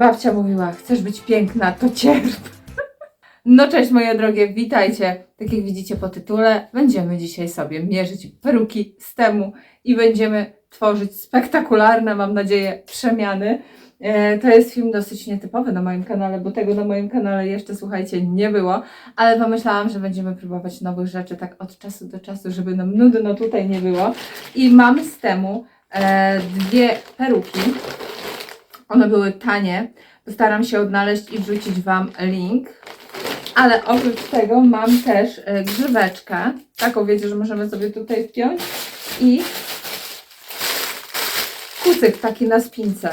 Babcia mówiła, chcesz być piękna, to cierp. No cześć moje drogie, witajcie. Tak jak widzicie po tytule, będziemy dzisiaj sobie mierzyć peruki z temu i będziemy tworzyć spektakularne, mam nadzieję, przemiany. E, To jest film dosyć nietypowy na moim kanale, bo tego na moim kanale jeszcze, słuchajcie, nie było, ale pomyślałam, że będziemy próbować nowych rzeczy tak od czasu do czasu, żeby nam nudno tutaj nie było. I mamy z temu e, dwie peruki. One były tanie. Postaram się odnaleźć i wrzucić Wam link. Ale oprócz tego mam też e, grzyweczkę. Taką wiecie, że możemy sobie tutaj wpiąć. I kucyk taki na spince.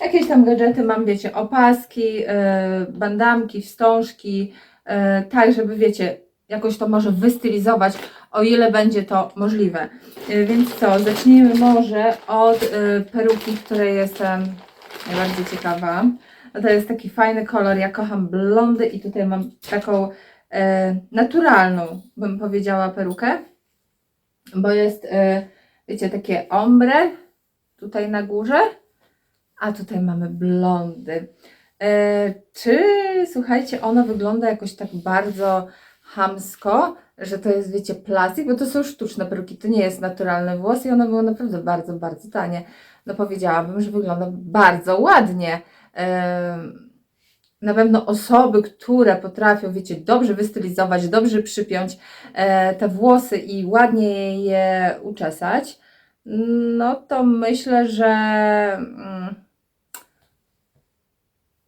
Jakieś tam gadżety mam, wiecie, opaski, e, bandamki, wstążki, e, tak, żeby wiecie, jakoś to może wystylizować, o ile będzie to możliwe. E, Więc co, zacznijmy może od e, peruki, której jestem najbardziej ciekawa. To jest taki fajny kolor, ja kocham blondy i tutaj mam taką e, naturalną, bym powiedziała, perukę, bo jest, wiecie, takie ombre tutaj na górze, a tutaj mamy blondy. Czy, słuchajcie, ona wygląda jakoś tak bardzo chamsko, że to jest, wiecie, plastik, bo to są sztuczne peruki, to nie jest naturalne włosy i one były naprawdę bardzo, bardzo tanie. No powiedziałabym, że wygląda bardzo ładnie. Na pewno osoby, które potrafią, wiecie, dobrze wystylizować, dobrze przypiąć e, te włosy i ładnie je uczesać, no to myślę, że mm,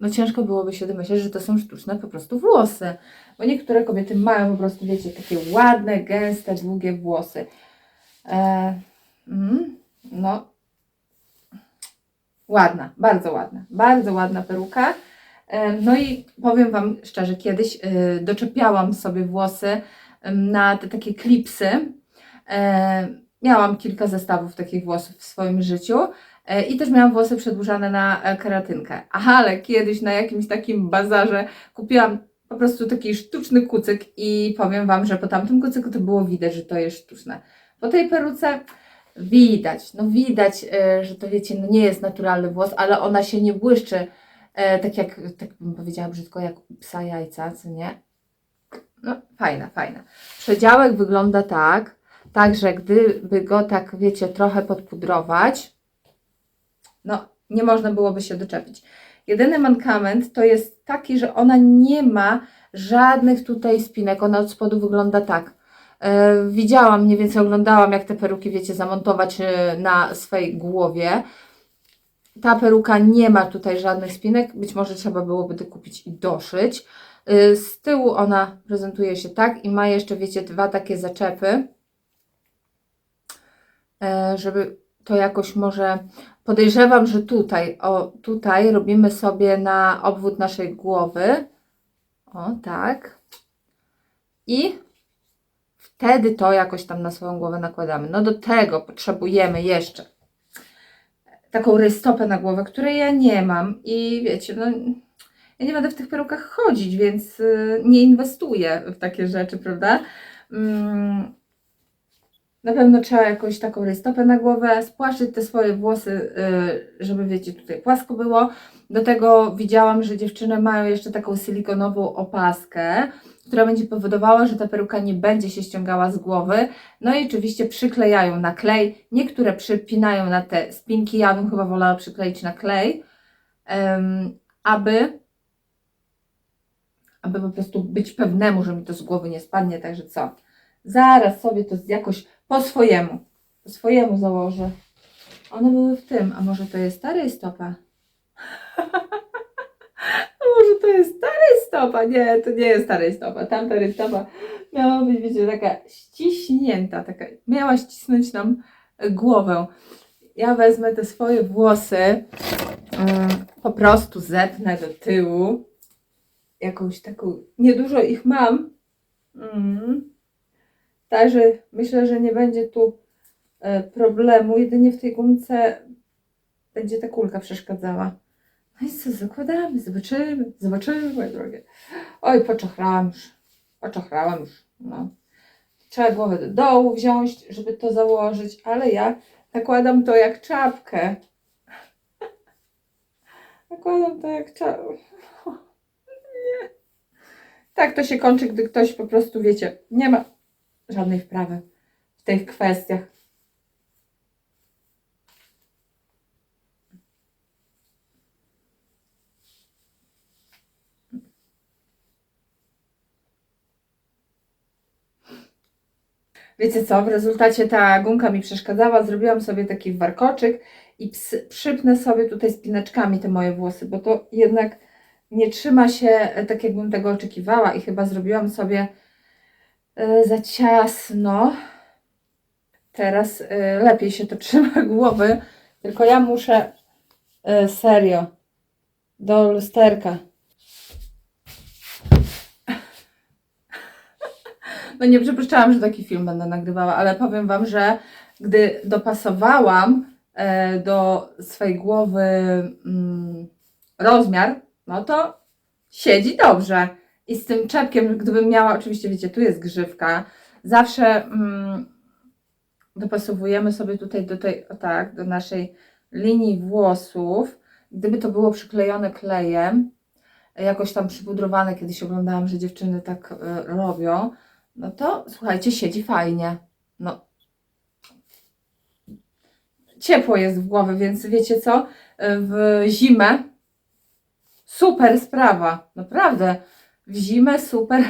no ciężko byłoby się domyśleć, że to są sztuczne po prostu włosy. Bo niektóre kobiety mają po prostu, wiecie, takie ładne, gęste, długie włosy. E, mm, no, ładna, bardzo ładna, bardzo ładna peruka. E, No i powiem Wam szczerze, kiedyś e, doczepiałam sobie włosy na te takie klipsy. E, Miałam kilka zestawów takich włosów w swoim życiu e, i też miałam włosy przedłużane na e, keratynkę. Ale kiedyś na jakimś takim bazarze kupiłam po prostu taki sztuczny kucyk i powiem Wam, że po tamtym kucyku to było widać, że to jest sztuczne. Po tej peruce widać, no widać, e, że to wiecie, no nie jest naturalny włos, ale ona się nie błyszczy e, tak jak, tak bym powiedziała brzydko, jak psa jajca, co nie? No fajna, fajna. Przedziałek wygląda tak, także gdyby go tak, wiecie, trochę podpudrować, no nie można byłoby się doczepić. Jedyny mankament to jest taki, że ona nie ma żadnych tutaj spinek, ona od spodu wygląda tak. E, widziałam, mniej więcej oglądałam, jak te peruki, wiecie, zamontować e, na swej głowie. Ta peruka nie ma tutaj żadnych spinek, być może trzeba byłoby to kupić i doszyć. E, z tyłu ona prezentuje się tak i ma jeszcze, wiecie, dwa takie zaczepy, żeby to jakoś może podejrzewam, że tutaj, o tutaj robimy sobie na obwód naszej głowy. O, tak. I wtedy to jakoś tam na swoją głowę nakładamy. No do tego potrzebujemy jeszcze taką rystopę na głowę, której ja nie mam i wiecie, no ja nie będę w tych perukach chodzić, więc y, nie inwestuję w takie rzeczy, prawda? Mm, na pewno trzeba jakąś taką rystopę na głowę, spłaszczyć te swoje włosy, y, żeby wiecie, tutaj płasko było. Do tego widziałam, że dziewczyny mają jeszcze taką silikonową opaskę, która będzie powodowała, że ta peruka nie będzie się ściągała z głowy. No i oczywiście przyklejają na klej. Niektóre przypinają na te spinki. Ja bym chyba wolała przykleić na klej, aby, aby po prostu być pewnemu, że mi to z głowy nie spadnie. Także co? Zaraz sobie to jakoś po swojemu, po swojemu założę. One były w tym, a może to jest stary stopa? A może to jest stary stopa? Nie, to nie jest stary stopa. Tamta rystopa miała być, wiecie, taka ściśnięta, taka, miała ścisnąć nam głowę. Ja wezmę te swoje włosy, mm, po prostu zepnę do tyłu. Jakąś taką, niedużo ich mam. Mm. Także myślę, że nie będzie tu e, problemu. Jedynie w tej gumce będzie ta kulka przeszkadzała. No i co, zakładamy, zobaczymy, zobaczymy, moje drogie. Oj, poczochrałam już, poczochrałam już, no. Trzeba głowę do dołu wziąć, żeby to założyć, ale ja nakładam to jak czapkę. Nakładam to jak. Nie. Tak to się kończy, gdy ktoś po prostu, wiecie, nie ma żadnej wprawy w tych kwestiach. Wiecie co, w rezultacie ta gumka mi przeszkadzała, zrobiłam sobie taki warkoczyk i psy, przypnę sobie tutaj spinaczkami te moje włosy, bo to jednak nie trzyma się e, tak, jakbym tego oczekiwała i chyba zrobiłam sobie za ciasno. Teraz e, lepiej się to trzyma głowy, tylko ja muszę e, serio do lusterka. No nie przypuszczałam, że taki film będę nagrywała, ale powiem Wam, że gdy dopasowałam e, do swej głowy mm, rozmiar, no to siedzi dobrze. I z tym czepkiem, gdybym miała, oczywiście wiecie, tu jest grzywka, zawsze mm, dopasowujemy sobie tutaj do tej, o tak, do naszej linii włosów. Gdyby to było przyklejone klejem, jakoś tam przypudrowane, kiedyś oglądałam, że dziewczyny tak e, robią, no to słuchajcie, siedzi fajnie. No. Ciepło jest w głowie, więc wiecie co? W zimę super sprawa. Naprawdę. W zimę super,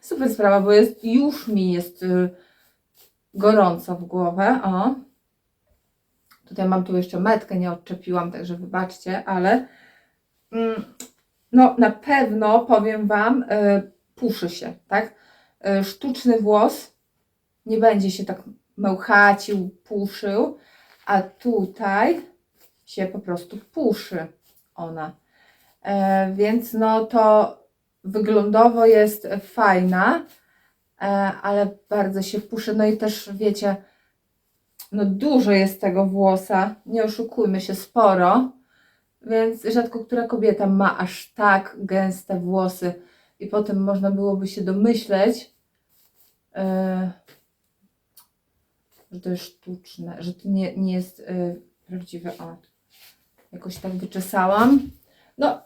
super sprawa, bo jest, już mi jest y, gorąco w głowę. O. Tutaj mam tu jeszcze metkę, nie odczepiłam, także wybaczcie, ale mm, no na pewno powiem Wam, y, puszy się, tak? y, sztuczny włos nie będzie się tak mełchacił, puszył, a tutaj się po prostu puszy ona. E, więc no to wyglądowo jest fajna, e, ale bardzo się puszy. No i też wiecie, no dużo jest tego włosa, nie oszukujmy się, sporo, więc rzadko która kobieta ma aż tak gęste włosy i potem można byłoby się domyśleć, e, że to jest sztuczne, że to nie, nie jest e, prawdziwe. O, jakoś tak wyczesałam. No,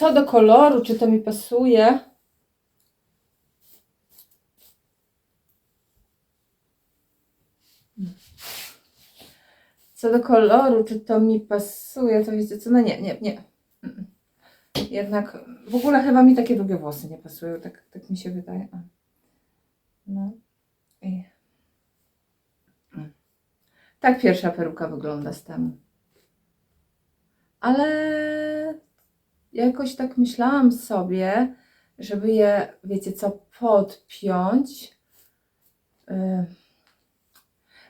co do koloru, czy to mi pasuje? Co do koloru, czy to mi pasuje, to wiecie co, no nie, nie, nie. Jednak w ogóle chyba mi takie długie włosy nie pasują, tak, tak mi się wydaje. No. I... Mm. Tak pierwsza peruka wygląda z temu. Ale jakoś tak myślałam sobie, żeby je, wiecie co, podpiąć. Yy.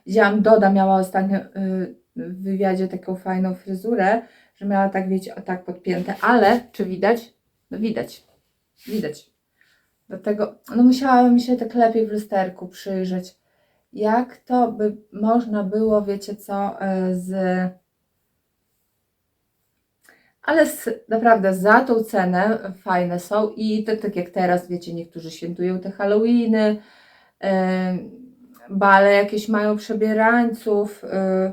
Widziałam, Doda miała ostatnio yy, w wywiadzie taką fajną fryzurę, że miała tak, wiecie, o tak podpięte, ale czy widać? No widać, widać. Dlatego, no musiałabym się tak lepiej w lusterku przyjrzeć, jak to by można było, wiecie co, yy, z... Ale z, naprawdę za tą cenę fajne są i to tak jak teraz, wiecie, niektórzy świętują te Halloweeny, yy, bale jakieś mają przebierańców. Yy.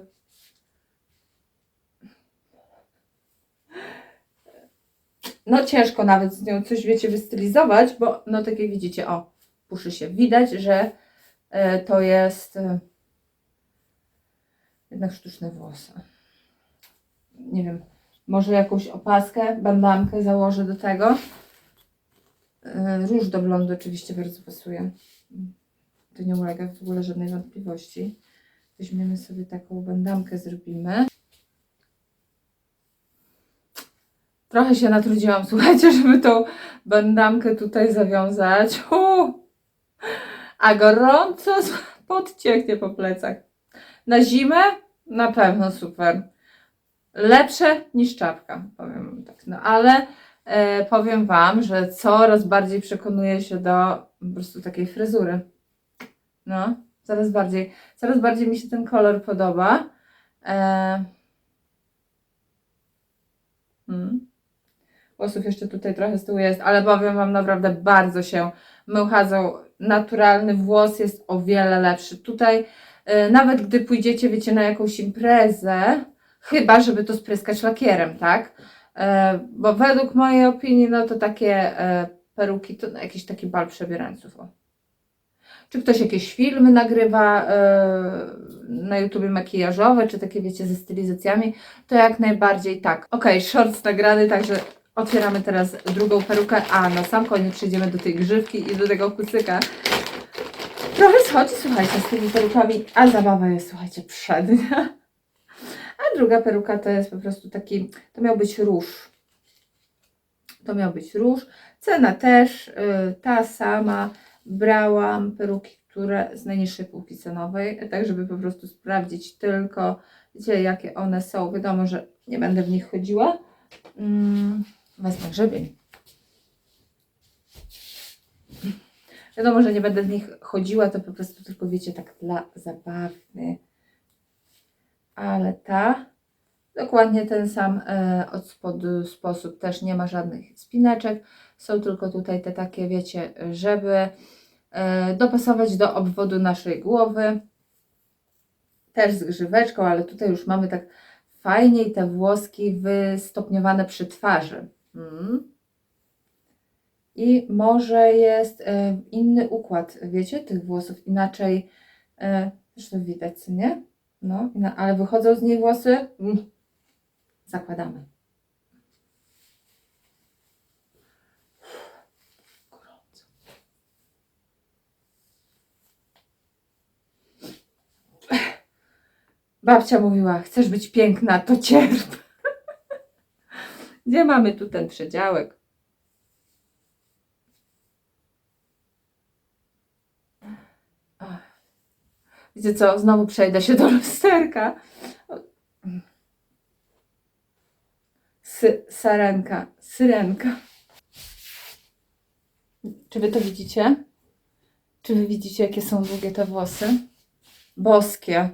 No ciężko nawet z nią coś, wiecie, wystylizować, bo no tak jak widzicie, o, puszy się. Widać, że yy, to jest yy, jednak sztuczne włosy. Nie wiem, może jakąś opaskę, bandamkę założę do tego. Yy, Róż do blondu oczywiście bardzo pasuje. To nie ulega w ogóle żadnej wątpliwości. Weźmiemy sobie taką bandamkę, zrobimy. Trochę się natrudziłam, słuchajcie, żeby tą bandamkę tutaj zawiązać. Uu! A gorąco podcieknie po plecach. Na zimę na pewno super. Lepsze niż czapka, powiem tak. No ale e, powiem Wam, że coraz bardziej przekonuję się do po prostu takiej fryzury. No, coraz bardziej. Coraz bardziej mi się ten kolor podoba. E... Mm. Włosów jeszcze tutaj trochę z tyłu jest, ale powiem Wam naprawdę bardzo się myłchadzą. Naturalny włos jest o wiele lepszy. Tutaj e, nawet gdy pójdziecie, wiecie, na jakąś imprezę, chyba żeby to spryskać lakierem, tak? E, bo według mojej opinii, no to takie e, peruki to jakiś taki bal przebierańców. O. Czy ktoś jakieś filmy nagrywa e, na YouTubie makijażowe, czy takie wiecie ze stylizacjami, to jak najbardziej tak. Ok, shorts nagrany, także otwieramy teraz drugą perukę, a na sam koniec przejdziemy do tej grzywki i do tego kucyka. Trochę schodzi, słuchajcie, z tymi perukami, a zabawa jest, słuchajcie, przednia. Druga peruka to jest po prostu taki, to miał być róż. To miał być róż. Cena też y, ta sama. Brałam peruki, które z najniższej półki cenowej, tak żeby po prostu sprawdzić tylko, wiecie, jakie one są. Wiadomo, że nie będę w nich chodziła. Mm, wezmę grzebień. Wiadomo, że nie będę w nich chodziła, to po prostu tylko wiecie, tak dla zabawy. Ale ta, dokładnie ten sam e, od spodu sposób, też nie ma żadnych spineczek. Są tylko tutaj te takie, wiecie, żeby e, dopasować do obwodu naszej głowy. Też z grzyweczką, ale tutaj już mamy tak fajniej te włoski wystopniowane przy twarzy. Mm. I może jest e, inny układ, wiecie, tych włosów, inaczej, zresztą widać, nie? No, ina- ale wychodzą z niej włosy, mm. zakładamy. Babcia mówiła, chcesz być piękna, to cierp. Gdzie mamy tu ten przedziałek? Wiecie co, znowu przejdę się do lusterka. Sarenka, syrenka. Czy wy to widzicie? Czy wy widzicie, jakie są długie te włosy? Boskie.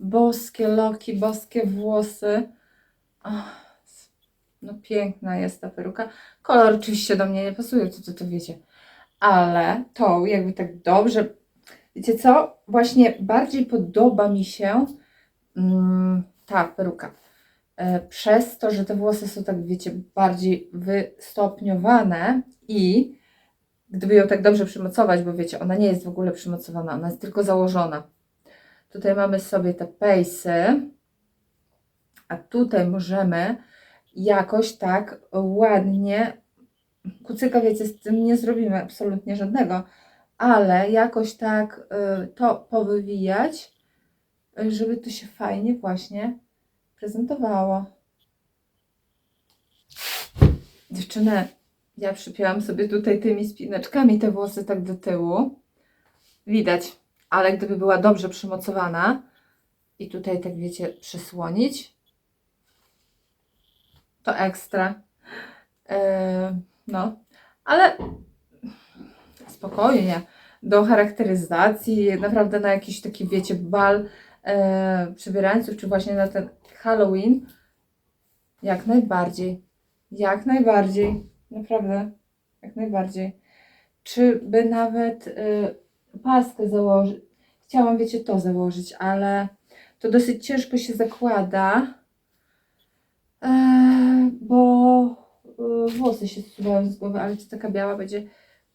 Boskie loki, boskie włosy. Ach, no piękna jest ta peruka. Kolor oczywiście do mnie nie pasuje, to, to, to wiecie. Ale to jakby tak dobrze Wiecie co? Właśnie bardziej podoba mi się mm, ta peruka. E, przez to, że te włosy są tak, wiecie, bardziej wystopniowane i gdyby ją tak dobrze przymocować, bo wiecie, ona nie jest w ogóle przymocowana, ona jest tylko założona. Tutaj mamy sobie te pejsy, a tutaj możemy jakoś tak ładnie, kucyka wiecie, z tym nie zrobimy absolutnie żadnego, ale jakoś tak y, to powywijać, żeby to się fajnie właśnie prezentowało. Dziewczyny, ja przypięłam sobie tutaj tymi spineczkami te włosy tak do tyłu. Widać, ale gdyby była dobrze przymocowana i tutaj tak wiecie przysłonić, to ekstra. Yy, no, ale spokojnie do charakteryzacji, naprawdę na jakiś taki, wiecie, bal e, czy właśnie na ten Halloween, jak najbardziej. Jak najbardziej. Naprawdę. Jak najbardziej. Czy by nawet e, paskę założyć? Chciałam, wiecie, to założyć, ale to dosyć ciężko się zakłada, e, bo e, włosy się zsuwają z głowy, ale czy taka biała będzie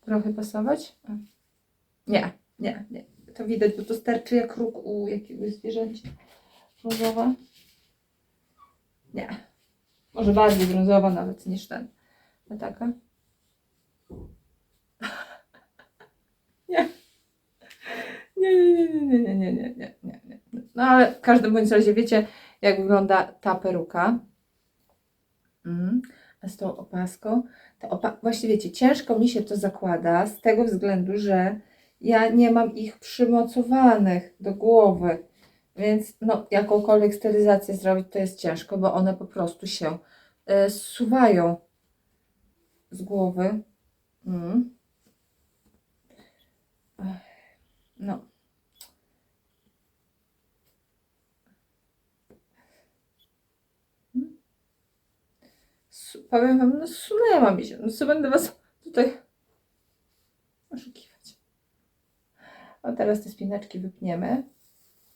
trochę pasować? Nie, nie, nie. To widać, bo to sterczy jak róg u jakiegoś zwierzęcia. Brązowa? Nie. Może bardziej brązowa nawet niż ten. A taka? Nie. Nie, nie, nie, nie, nie, nie, nie, nie, nie, nie. No ale w każdym bądź razie wiecie, jak wygląda ta peruka. Mm. A z tą opaską. Ta opa Właśnie wiecie, ciężko mi się to zakłada z tego względu, że ja nie mam ich przymocowanych do głowy, więc no, jakąkolwiek stylizację zrobić to jest ciężko, bo one po prostu się y, zsuwają z głowy. Mm. No. Powiem Wam, no sunęła mi się. No co będę Was tutaj oszukiwać. A teraz te spineczki wypniemy.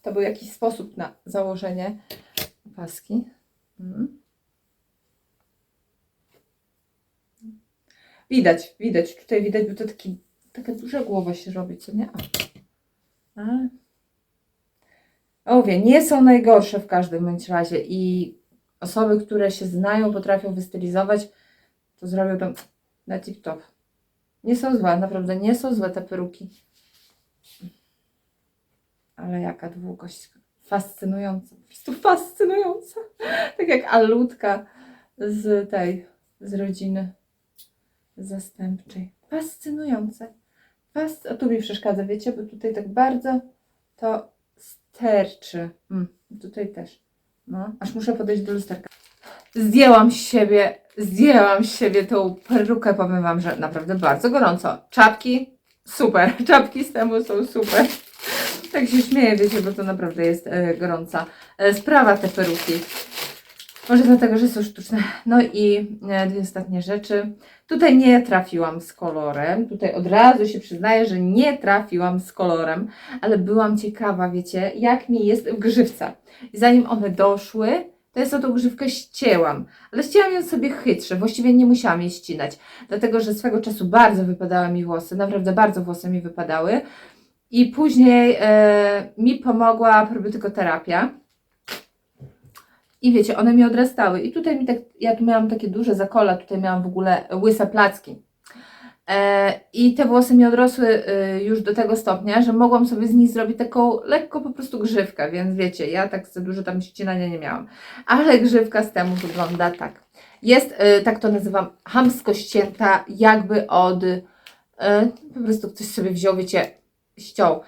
To był jakiś sposób na założenie paski. Mm. Widać, widać, tutaj widać, bo to taki, taka duża głowa się robi, co nie? A. A. Mówię, nie są najgorsze w każdym bądź razie i osoby, które się znają, potrafią wystylizować, to zrobią to na tip-top. Nie są złe, naprawdę nie są złe te peruki. Ale jaka długość. Fascynująca. Po prostu fascynująca. Tak jak Alutka z tej, z rodziny zastępczej. Fascynujące. Fas... A tu mi przeszkadza, wiecie, bo tutaj tak bardzo to sterczy. Mm, tutaj też. No, aż muszę podejść do lusterka. Zdjęłam siebie, zdjęłam siebie tą perukę, powiem Wam, że naprawdę bardzo gorąco. Czapki, super, czapki z temu są super. Tak się śmieję, wiecie, bo to naprawdę jest e, gorąca e, sprawa te peruki. Może dlatego, że są sztuczne. No i e, dwie ostatnie rzeczy. Tutaj nie trafiłam z kolorem. Tutaj od razu się przyznaję, że nie trafiłam z kolorem, ale byłam ciekawa, wiecie, jak mi jest w grzywce. I zanim one doszły, to ja sobie tą grzywkę ścięłam. Ale ścięłam ją sobie chytrze, właściwie nie musiałam jej ścinać, dlatego że swego czasu bardzo wypadały mi włosy, naprawdę bardzo włosy mi wypadały. I później e, mi pomogła probiotykoterapia. I wiecie, one mi odrastały. I tutaj mi tak, ja tu miałam takie duże zakola, tutaj miałam w ogóle łyse placki. E, I te włosy mi odrosły e, już do tego stopnia, że mogłam sobie z nich zrobić taką lekko po prostu grzywkę, więc wiecie, ja tak za dużo tam ścinania nie miałam. Ale grzywka z temu wygląda tak. Jest, e, tak to nazywam, hamsko ścięta, jakby od, po prostu ktoś sobie wziął, wiecie, ściął.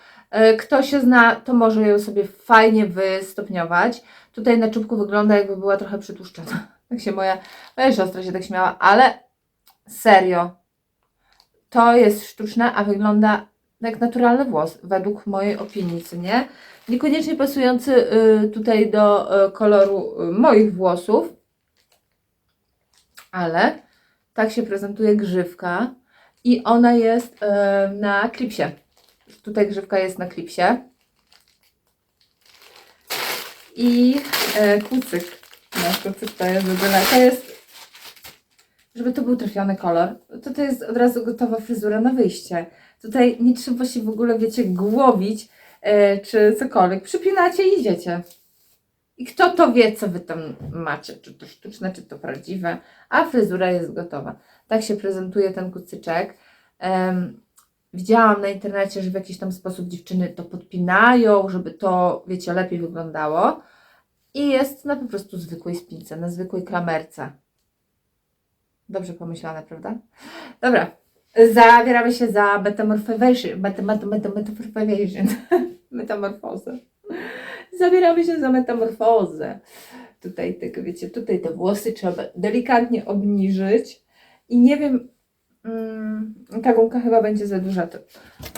Kto się zna, to może ją sobie fajnie wystopniować. Tutaj na czubku wygląda jakby była trochę przytłuszczona. Tak się moja, moja siostra się tak śmiała, ale serio, to jest sztuczne, a wygląda jak naturalny włos, według mojej opinii, nie? Niekoniecznie pasujący y, tutaj do y, koloru y, moich włosów, ale tak się prezentuje grzywka i ona jest na klipsie. Tutaj grzywka jest na klipsie. I kucyk. No, kucyk to jest w ogóle, to jest, żeby to był trafiony kolor, to to jest od razu gotowa fryzura na wyjście. Tutaj nie trzeba się w ogóle, wiecie, głowić e, czy cokolwiek. Przypinacie i idziecie. I kto to wie, co wy tam macie, czy to sztuczne, czy to prawdziwe, a fryzura jest gotowa. Tak się prezentuje ten kucyczek. Em, widziałam na internecie, że w jakiś tam sposób dziewczyny to podpinają, żeby to, wiecie, lepiej wyglądało. I jest na po prostu zwykłej spince, na zwykłej klamerce. Dobrze pomyślane, prawda? Dobra. Zabieramy się za metamorfozę. Metamorfozę. Zabieramy się za metamorfozę. Tutaj tego, wiecie, tutaj te włosy trzeba delikatnie obniżyć. I nie wiem, mm, ta gumka chyba będzie za duża, to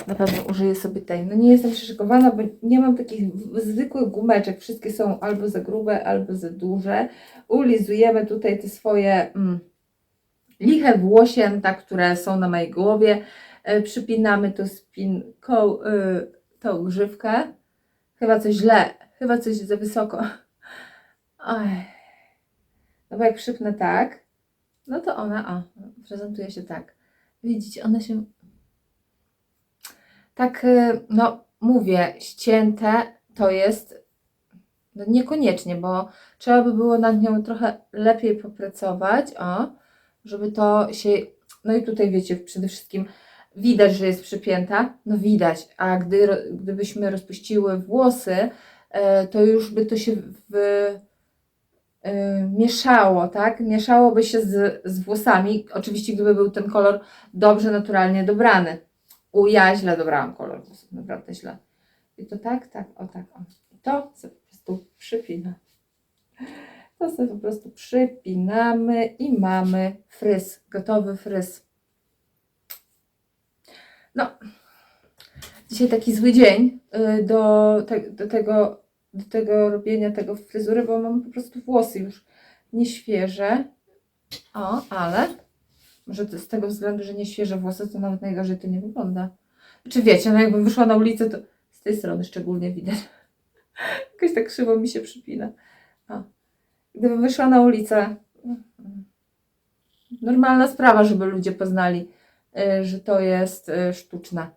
na pewno użyję sobie tej. No nie jestem przyszykowana, bo nie mam takich zwykłych gumeczek. Wszystkie są albo za grube, albo za duże. Ulizujemy tutaj te swoje mm, liche włosięta, które są na mojej głowie. E, przypinamy to spinką, y, tą grzywkę. Chyba coś źle, chyba coś za wysoko. Oj. No bo jak przypnę tak, no to ona, o, prezentuje się tak. Widzicie, one się tak, y, no mówię, ścięte to jest no niekoniecznie, bo trzeba by było nad nią trochę lepiej popracować, o, żeby to się, no i tutaj wiecie, przede wszystkim widać, że jest przypięta, no widać, a gdy, gdybyśmy rozpuściły włosy, e, to już by to się w, e, mieszało, tak? Mieszałoby się z, z włosami, oczywiście gdyby był ten kolor dobrze, naturalnie dobrany. U, ja źle dobrałam kolor włosów, naprawdę źle. I to tak, tak, o tak, o. I to sobie po prostu przypina. To sobie po prostu przypinamy i mamy fryz, gotowy fryz. No, dzisiaj taki zły dzień y, do, te, do, tego, do tego robienia tego fryzury, bo mam po prostu włosy już nieświeże. O, ale może z tego względu, że nieświeże włosy, to nawet najgorzej to nie wygląda. Czy wiecie, no jakbym wyszła na ulicę, to z tej strony szczególnie widać. Jakoś tak krzywo mi się przypina. O. Gdybym wyszła na ulicę, Normalna sprawa, żeby ludzie poznali, y, że to jest y, sztuczne.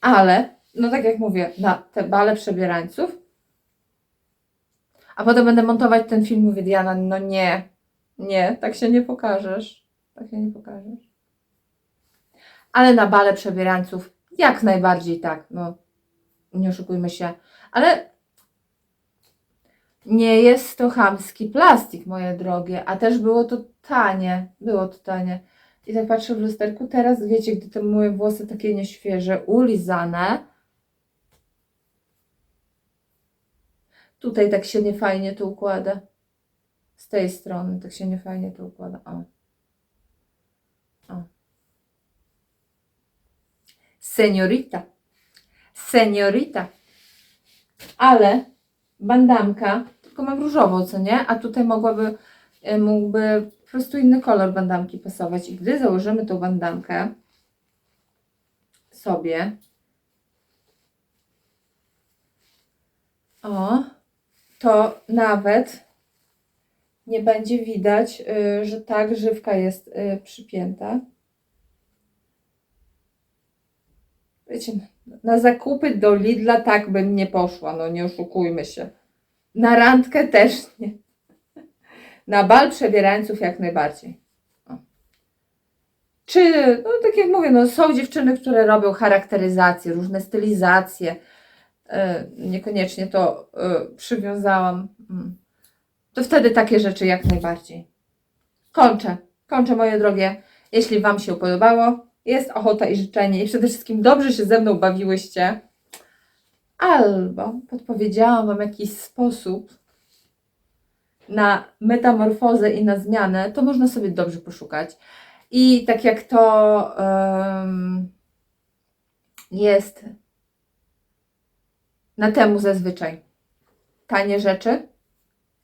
Ale, no tak jak mówię, na te bale przebierańców, a potem będę montować ten film, mówię Diana, no nie, nie, tak się nie pokażesz. Tak się nie pokażesz. Ale na bale przebierańców jak najbardziej tak, no nie oszukujmy się. Ale nie jest to chamski plastik, moje drogie, a też było to tanie, było to tanie. I tak patrzę w lusterku, teraz wiecie, gdy te moje włosy takie nieświeże, ulizane, tutaj tak się niefajnie to układa. Z tej strony tak się niefajnie to układa. O. O. Seniorita. Seniorita. Ale bandamka, tylko mam różową, co nie? A tutaj mogłaby, e, mógłby po prostu inny kolor bandamki pasować. I gdy założymy tą bandamkę sobie, o, to nawet nie będzie widać, y, że ta grzywka jest y, przypięta. Wiecie, na zakupy do Lidla tak bym nie poszła, no nie oszukujmy się. Na randkę też nie. Na bal przebierańców jak najbardziej. O. Czy, no tak jak mówię, no są dziewczyny, które robią charakteryzację, różne stylizacje. E, niekoniecznie to e, przywiązałam. Mm. To wtedy takie rzeczy jak najbardziej. Kończę. Kończę, moje drogie. Jeśli Wam się podobało, jest ochota i życzenie i przede wszystkim dobrze się ze mną bawiłyście, albo podpowiedziałam Wam jakiś sposób na metamorfozę i na zmianę, to można sobie dobrze poszukać. I tak jak to em, jest na temu zazwyczaj. Tanie rzeczy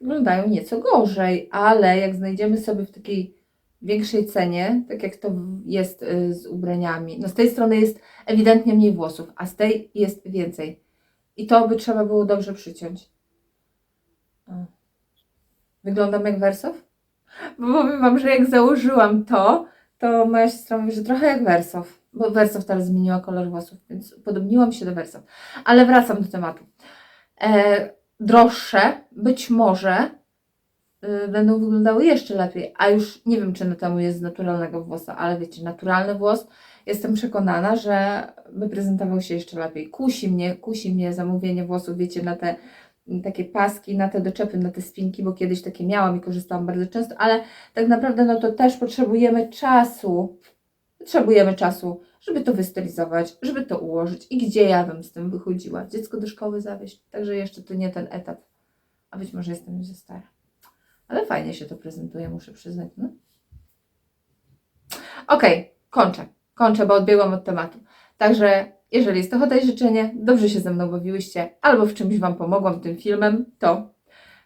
wyglądają nieco gorzej, ale jak znajdziemy sobie w takiej większej cenie, tak jak to jest y, z ubraniami, no z tej strony jest ewidentnie mniej włosów, a z tej jest więcej. I to by trzeba było dobrze przyciąć. Wyglądam jak Wersow? Bo powiem Wam, że jak założyłam to, to moja siostra mówi, że trochę jak Wersow, bo Wersow teraz zmieniła kolor włosów, więc podobniłam się do Wersow. Ale wracam do tematu. E, droższe być może y, będą wyglądały jeszcze lepiej, a już nie wiem, czy na temu jest z naturalnego włosa, ale wiecie, naturalny włos, jestem przekonana, że by prezentował się jeszcze lepiej. Kusi mnie, kusi mnie zamówienie włosów, wiecie, na te mm, takie paski, na te doczepy, na te spinki, bo kiedyś takie miałam i korzystałam bardzo często, ale tak naprawdę no to też potrzebujemy czasu, potrzebujemy czasu, żeby to wystylizować, żeby to ułożyć i gdzie ja bym z tym wychodziła? Dziecko do szkoły zawieźć, także jeszcze to nie ten etap, a być może jestem już za stara. Ale fajnie się to prezentuje, muszę przyznać. No. Okej, kończę. Kończę, bo odbiegłam od tematu. Także jeżeli jest ochota i życzenie, dobrze się ze mną bawiłyście, albo w czymś Wam pomogłam tym filmem, to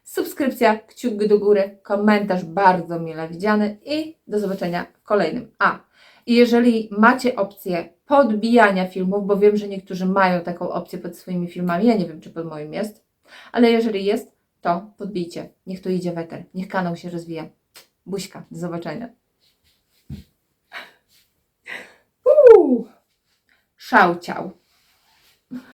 subskrypcja, kciuk do góry, komentarz bardzo mile widziany i do zobaczenia w kolejnym. A, i jeżeli macie opcję podbijania filmów, bo wiem, że niektórzy mają taką opcję pod swoimi filmami, ja nie wiem, czy pod moim jest, ale jeżeli jest, to podbijcie. Niech to idzie weter, niech kanał się rozwija. Buźka, do zobaczenia. Uuu, szał ciał.